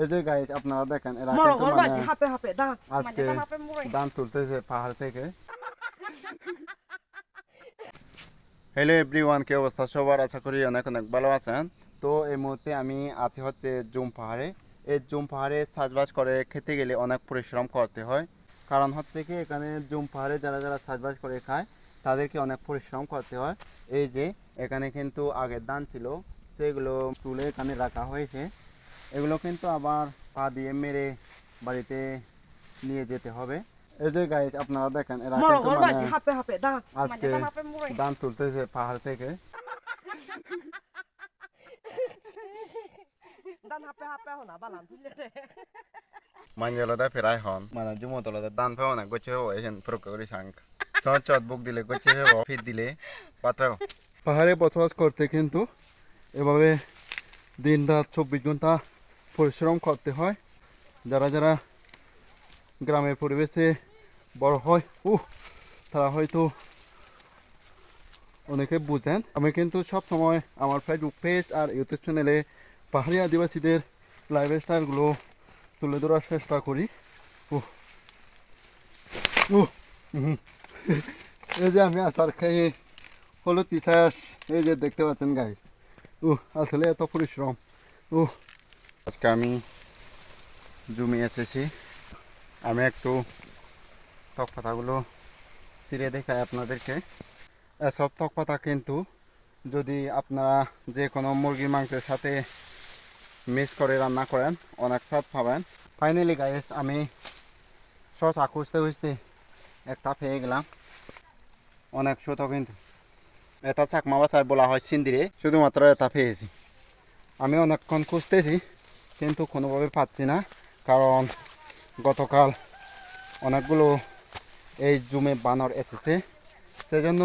এই যে গাইজ আপনারা দেখেন এরা মরো কিন্তু ঘর মানে আজকে মানে তুলতেছে পাহাড় থেকে। হ্যালো এভরিওয়ান কি অবস্থা? সবার আশা করি অনেক অনেক ভালো আছেন। তো এই মুহূর্তে আমি আছি হচ্ছে জুম পাহাড়ে। এই জুম পাহাড়ে চাষবাস করে খেতে গেলে অনেক পরিশ্রম করতে হয়। কারণ হচ্ছে কি এখানে জুম পাহাড়ে যারা যারা চাষবাস করে খায় তাদেরকে অনেক পরিশ্রম করতে হয়। এই যে এখানে কিন্তু আগের ধান ছিল সেগুলো তুলে এখানে রাখা হয়েছে। এগুলো কিন্তু আবার পা দিয়ে মেরে বাড়িতে নিয়ে যেতে হবে। এই যে গাইজ আপনারা দেখেন এরা কিন্তু মানে মানে আজকে মরে। ধান তুলতেছে পাহাড় থেকে। দান হাপে হাপে হনা বালান। তুলে দে manjolada perai hon mana jumotolada dan na goche ho ejen প্রকরি সাংক চট বুক দিলে গোছে হো ফিট দিলে পাতাও পাহাড়ে বসবাস করতে কিন্তু এভাবে দিন রাত চব্বিশ ঘণ্টা পরিশ্রম করতে হয়। যারা যারা গ্রামের পরিবেশে বড় হয়, উহ, তারা হয়তো অনেকে বুঝেন। আমি কিন্তু সব সময় আমার ফেসবুক পেজ আর ইউটিউব চ্যানেলে পাহাড়ি আদিবাসীদের লাইফ স্টাইলগুলো তুলে ধরার চেষ্টা করি। ও হুম। এই যে আমি আচার খেয়ে হলুদ পিসাস এই যে দেখতে পাচ্ছেন গাই ও আসলে এত পরিশ্রম। ও আজকে আমি জমি এসেছি। আমি একটু টক পাতাগুলো ছিঁড়ে দেখাই আপনাদেরকে। এসব টক পাতা কিন্তু যদি আপনারা যে কোনো মুরগির মাংসের সাথে মিক্স করে রান্না করেন, অনেক স্বাদ পাবেন। ফাইনালি গাইস আমি শশা খুঁজতে খুঁজতে একটা পেয়ে গেলাম। অনেক ছোট কিন্তু। এটা চাকমা বাসায় বলা হয় সিন্দিরে। শুধুমাত্র এটা পেয়েছি। আমি অনেকক্ষণ খুঁজতেছি। কিন্তু কোনোভাবে পাচ্ছি না কারণ গতকাল অনেকগুলো এই জুমে বানর এসেছে। সেজন্য